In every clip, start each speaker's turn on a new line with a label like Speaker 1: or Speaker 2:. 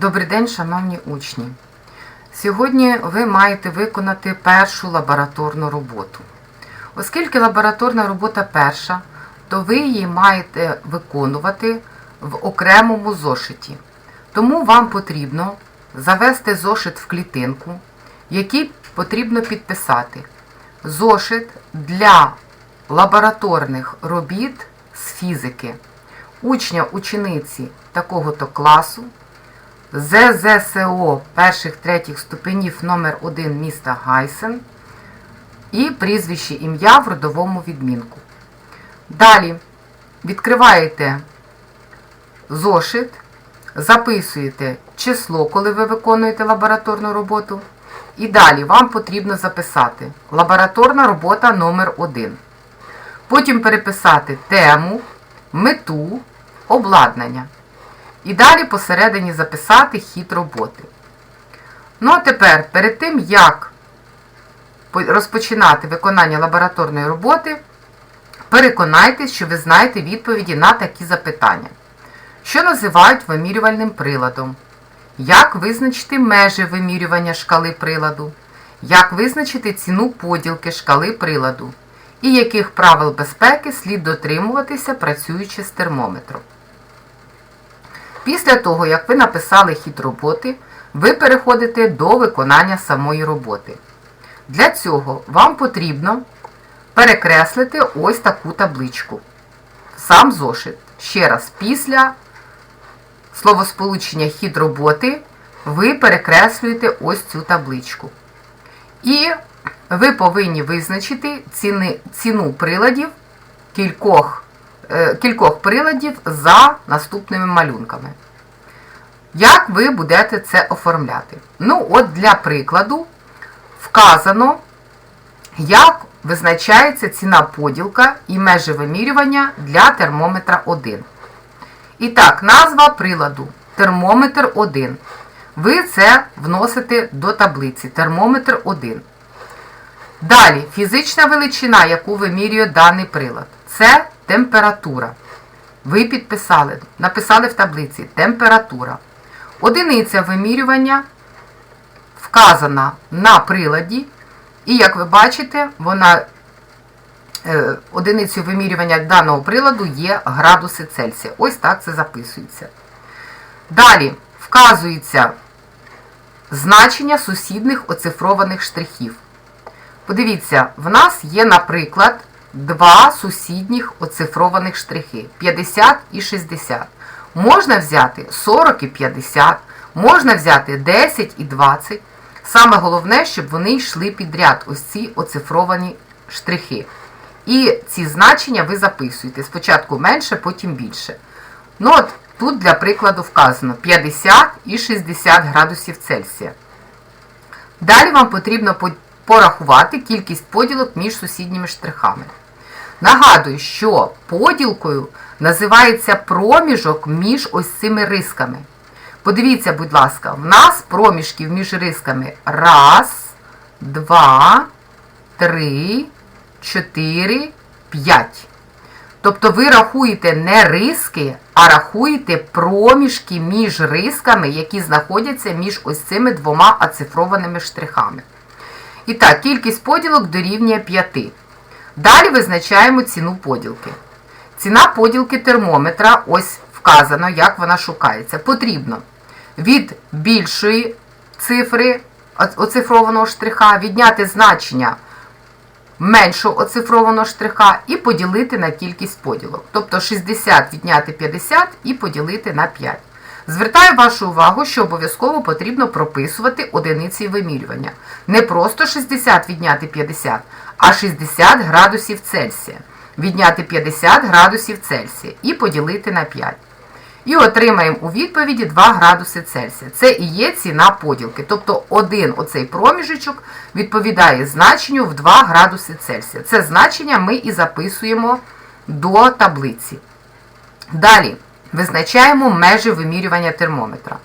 Speaker 1: Добрий день, шановні учні. Сьогодні ви маєте виконати першу лабораторну роботу. Оскільки лабораторна робота перша, то ви її маєте виконувати в окремому зошиті. Тому вам потрібно завести зошит в клітинку, який потрібно підписати. Зошит для лабораторних робіт з фізики учня учениці такого-то класу ЗЗСО перших третіх ступенів номер 1 міста Гайсен і прізвище ім'я в родовому відмінку. Далі відкриваєте зошит, записуєте число, коли ви виконуєте лабораторну роботу. І далі вам потрібно записати лабораторна робота номер 1 Потім переписати тему, мету, обладнання. І далі посередині записати хід роботи. Ну а тепер, перед тим, як розпочинати виконання лабораторної роботи, переконайтесь, що ви знаєте відповіді на такі запитання. Що називають вимірювальним приладом? Як визначити межі вимірювання шкали приладу? Як визначити ціну поділки шкали приладу? І яких правил безпеки слід дотримуватися, працюючи з термометром? Після того, як ви написали хід роботи, ви переходите до виконання самої роботи. Для цього вам потрібно перекреслити ось таку табличку. Сам зошит. Ще раз, після словосполучення хід роботи ви перекреслюєте ось цю табличку. І ви повинні визначити ціни, ціну приладів кількох кількох приладів за наступними малюнками. Як ви будете це оформляти? Ну, от для прикладу вказано, як визначається ціна поділка і межі вимірювання для термометра 1. І так, назва приладу термометр 1. Ви це вносите до таблиці термометр 1. Далі, фізична величина, яку вимірює даний прилад. Це температура. Ви підписали, написали в таблиці температура. Одиниця вимірювання вказана на приладі, і, як ви бачите, вона е, одиницею вимірювання даного приладу є градуси Цельсія. Ось так це записується. Далі вказується значення сусідних оцифрованих штрихів. Подивіться, в нас є, наприклад, два сусідніх оцифрованих штрихи 50 і 60. Можна взяти 40 і 50, можна взяти 10 і 20. Саме головне, щоб вони йшли підряд, ось ці оцифровані штрихи. І ці значення ви записуєте. Спочатку менше, потім більше. Ну от, Тут для прикладу вказано 50 і 60 градусів Цельсія. Далі вам потрібно порахувати кількість поділок між сусідніми штрихами. Нагадую, що поділкою називається проміжок між ось цими рисками. Подивіться, будь ласка, в нас проміжків між рисками раз, два, три, чотири, п'ять. Тобто ви рахуєте не риски, а рахуєте проміжки між рисками, які знаходяться між ось цими двома оцифрованими штрихами. І так, кількість поділок дорівнює 5. Далі визначаємо ціну поділки. Ціна поділки термометра, ось вказано, як вона шукається. Потрібно від більшої цифри оцифрованого штриха відняти значення меншого оцифрованого штриха і поділити на кількість поділок. Тобто 60 відняти 50 і поділити на 5. Звертаю вашу увагу, що обов'язково потрібно прописувати одиниці вимірювання. Не просто 60 відняти 50, а 60 градусів Цельсія. Відняти 50 градусів Цельсія і поділити на 5. І отримаємо у відповіді 2 градуси Цельсія. Це і є ціна поділки. Тобто один оцей проміжечок відповідає значенню в 2 градуси Цельсія. Це значення ми і записуємо до таблиці. Далі. Визначаємо межі вимірювання термометра.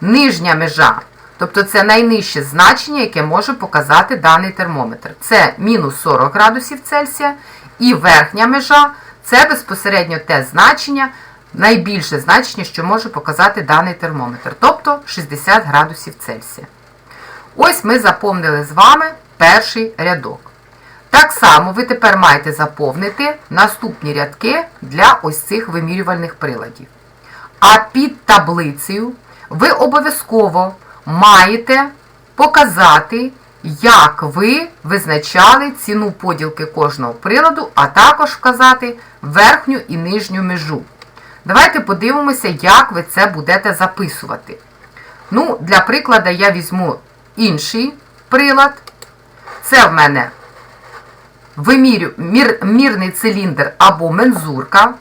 Speaker 1: Нижня межа, тобто це найнижче значення, яке може показати даний термометр. Це мінус 40 градусів Цельсія. І верхня межа це безпосередньо те значення, найбільше значення, що може показати даний термометр, тобто 60 градусів Цельсія. Ось ми заповнили з вами перший рядок. Так само ви тепер маєте заповнити наступні рядки для ось цих вимірювальних приладів. А під таблицею ви обов'язково маєте показати, як ви визначали ціну поділки кожного приладу, а також вказати верхню і нижню межу. Давайте подивимося, як ви це будете записувати. Ну, Для прикладу я візьму інший прилад. Це в мене вимірю, мір, мірний циліндр або мензурка.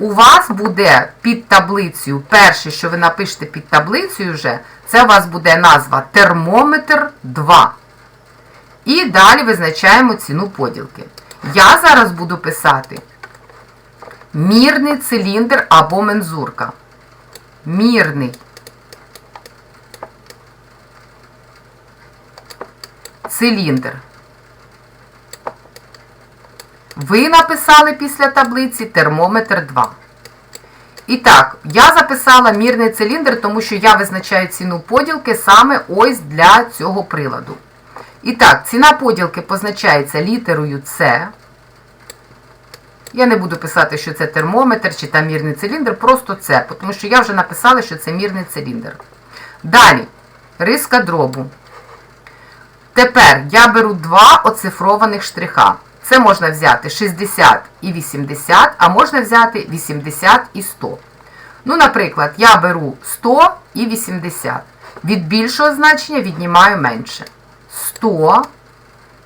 Speaker 1: У вас буде під таблицею, перше, що ви напишете під таблицею вже, це у вас буде назва термометр 2. І далі визначаємо ціну поділки. Я зараз буду писати мірний циліндр або мензурка. Мірний циліндр. Ви написали після таблиці термометр 2. І так, я записала мірний циліндр, тому що я визначаю ціну поділки саме ось для цього приладу. І так, ціна поділки позначається літерою С. Я не буду писати, що це термометр чи там мірний циліндр, просто С, тому що я вже написала, що це мірний циліндр. Далі, риска дробу. Тепер я беру два оцифрованих штриха. Це можна взяти 60 і 80, а можна взяти 80 і 100. Ну, наприклад, я беру 100 і 80. Від більшого значення віднімаю менше. 100.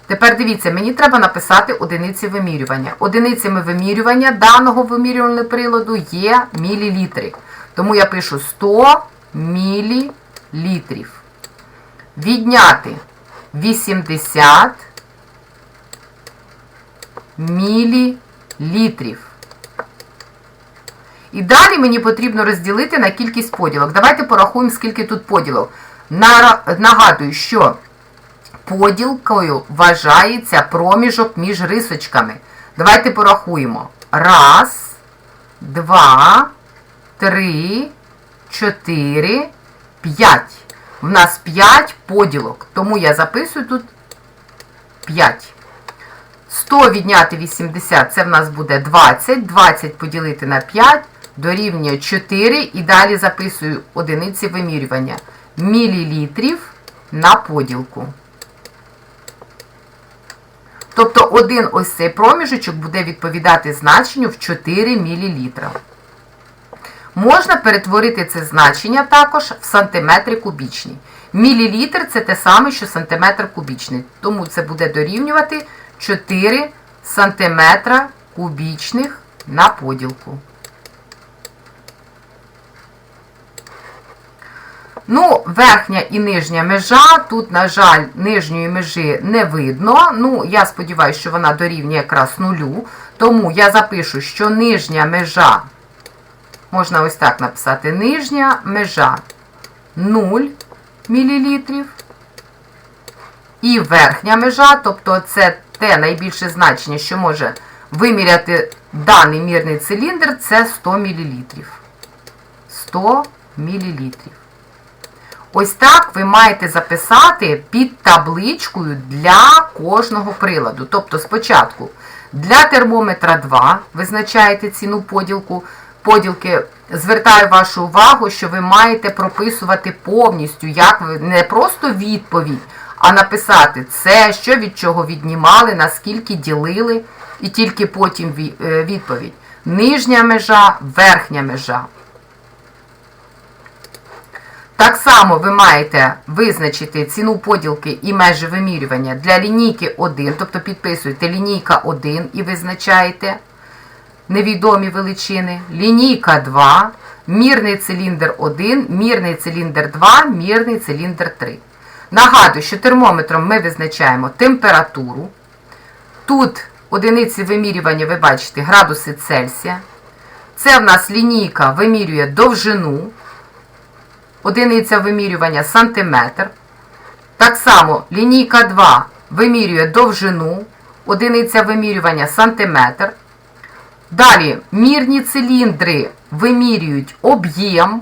Speaker 1: Тепер дивіться, мені треба написати одиниці вимірювання. Одиницями вимірювання даного вимірювального приладу є мілілітри. Тому я пишу 100 мілілітрів. Відняти 80 мілілітрів. І далі мені потрібно розділити на кількість поділок. Давайте порахуємо, скільки тут поділок. Нагадую, що поділкою вважається проміжок між рисочками. Давайте порахуємо. Раз, два, три, чотири, п'ять. В нас 5 поділок, тому я записую тут 5. 100 відняти 80, це в нас буде 20. 20 поділити на 5 дорівнює 4. І далі записую одиниці вимірювання мілілітрів на поділку. Тобто один ось цей проміжочок буде відповідати значенню в 4 мл. Можна перетворити це значення також в сантиметри кубічні. Мілілітр це те саме, що сантиметр кубічний. Тому це буде дорівнювати 4 сантиметра кубічних на поділку. Ну, верхня і нижня межа. Тут, на жаль, нижньої межі не видно. Ну, я сподіваюся, що вона дорівнює якраз нулю. Тому я запишу, що нижня межа, можна ось так написати, нижня межа 0 мл. І верхня межа, тобто це те найбільше значення, що може виміряти даний мірний циліндр, це 100 мл. 100 мл. Ось так ви маєте записати під табличкою для кожного приладу. Тобто, спочатку для термометра 2 визначаєте ціну поділку. Поділки, звертаю вашу увагу, що ви маєте прописувати повністю, як ви не просто відповідь, а написати це, що від чого віднімали, наскільки ділили, і тільки потім е, відповідь. Нижня межа, верхня межа. Так само ви маєте визначити ціну поділки і межі вимірювання для лінійки 1, тобто підписуєте лінійка 1 і визначаєте невідомі величини, лінійка 2, мірний циліндр 1, мірний циліндр 2, мірний циліндр 3. Нагадую, що термометром ми визначаємо температуру. Тут одиниці вимірювання, ви бачите, градуси Цельсія. Це в нас лінійка вимірює довжину. Одиниця вимірювання сантиметр. Так само лінійка 2 вимірює довжину, одиниця вимірювання сантиметр. Далі мірні циліндри вимірюють об'єм.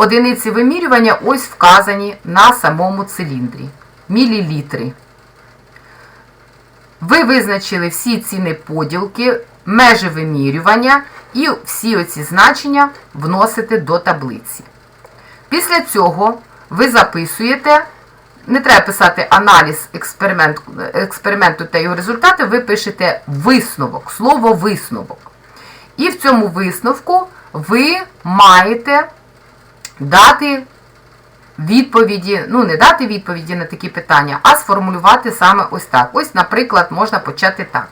Speaker 1: Одиниці вимірювання ось вказані на самому циліндрі. Мілілітри. Ви визначили всі ціни поділки, межі вимірювання і всі оці значення вносите до таблиці. Після цього ви записуєте, не треба писати аналіз експеримент, експерименту та його результати, ви пишете висновок, слово висновок. І в цьому висновку ви маєте дати відповіді, ну не дати відповіді на такі питання, а сформулювати саме ось так. Ось, наприклад, можна почати так.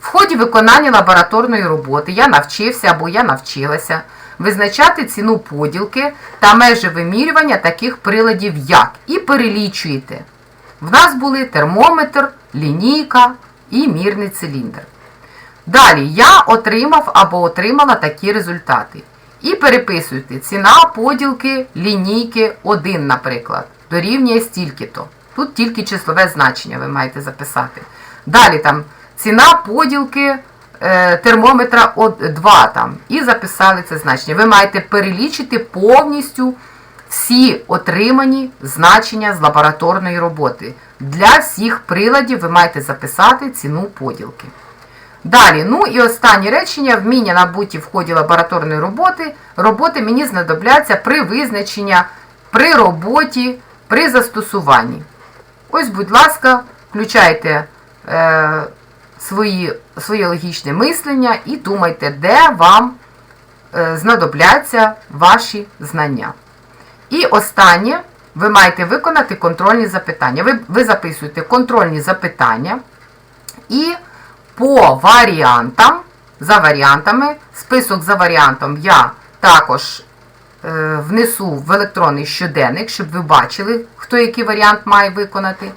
Speaker 1: В ході виконання лабораторної роботи я навчився або я навчилася визначати ціну поділки та межі вимірювання таких приладів як. І перелічуєте. В нас були термометр, лінійка і мірний циліндр. Далі я отримав або отримала такі результати. І переписуйте ціна поділки лінійки 1, наприклад, дорівнює стільки-то. Тут тільки числове значення ви маєте записати. Далі там ціна поділки е, термометра 2 там, і записали це значення. Ви маєте перелічити повністю всі отримані значення з лабораторної роботи. Для всіх приладів ви маєте записати ціну поділки. Далі, ну і останнє речення, вміння набуті в ході лабораторної роботи. Роботи мені знадобляться при визначенні, при роботі, при застосуванні. Ось, будь ласка, включайте е, свої, своє логічне мислення і думайте, де вам е, знадобляться ваші знання. І останнє, ви маєте виконати контрольні запитання. Ви, ви записуєте контрольні запитання і по варіантам, за варіантами, список за варіантом я також е, внесу в електронний щоденник, щоб ви бачили, хто який варіант має виконати.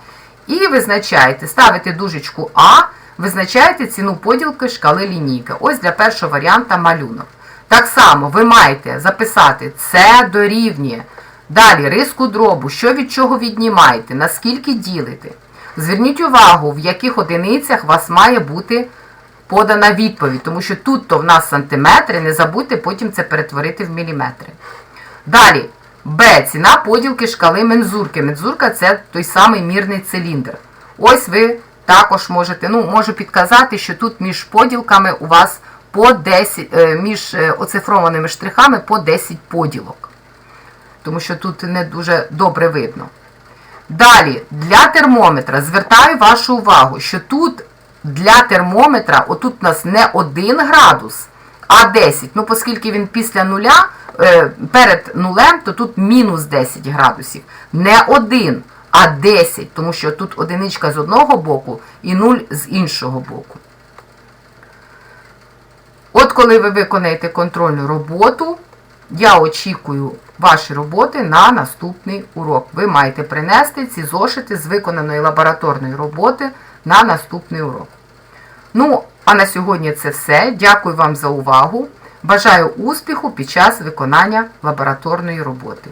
Speaker 1: І визначаєте, ставите дужечку А, визначаєте ціну поділки шкали лінійки. Ось для першого варіанта малюнок. Так само ви маєте записати це дорівнює. Далі риску дробу, що від чого віднімаєте, наскільки ділите. Зверніть увагу, в яких одиницях у вас має бути подана відповідь, тому що тут то в нас сантиметри, не забудьте потім це перетворити в міліметри. Далі, Б. Ціна поділки шкали мензурки. Мензурка це той самий мірний циліндр. Ось ви також можете, ну, можу підказати, що тут між поділками у вас по 10, е, між е, оцифрованими штрихами по 10 поділок. Тому що тут не дуже добре видно. Далі, для термометра звертаю вашу увагу, що тут для термометра, отут у нас не 1 градус, а 10. Ну, оскільки він після нуля, е, перед нулем, то тут мінус 10 градусів. Не 1, а 10, тому що тут одиничка з одного боку і 0 з іншого боку. От коли ви виконаєте контрольну роботу, я очікую ваші роботи на наступний урок. Ви маєте принести ці зошити з виконаної лабораторної роботи на наступний урок. Ну, а на сьогодні це все. Дякую вам за увагу. Бажаю успіху під час виконання лабораторної роботи.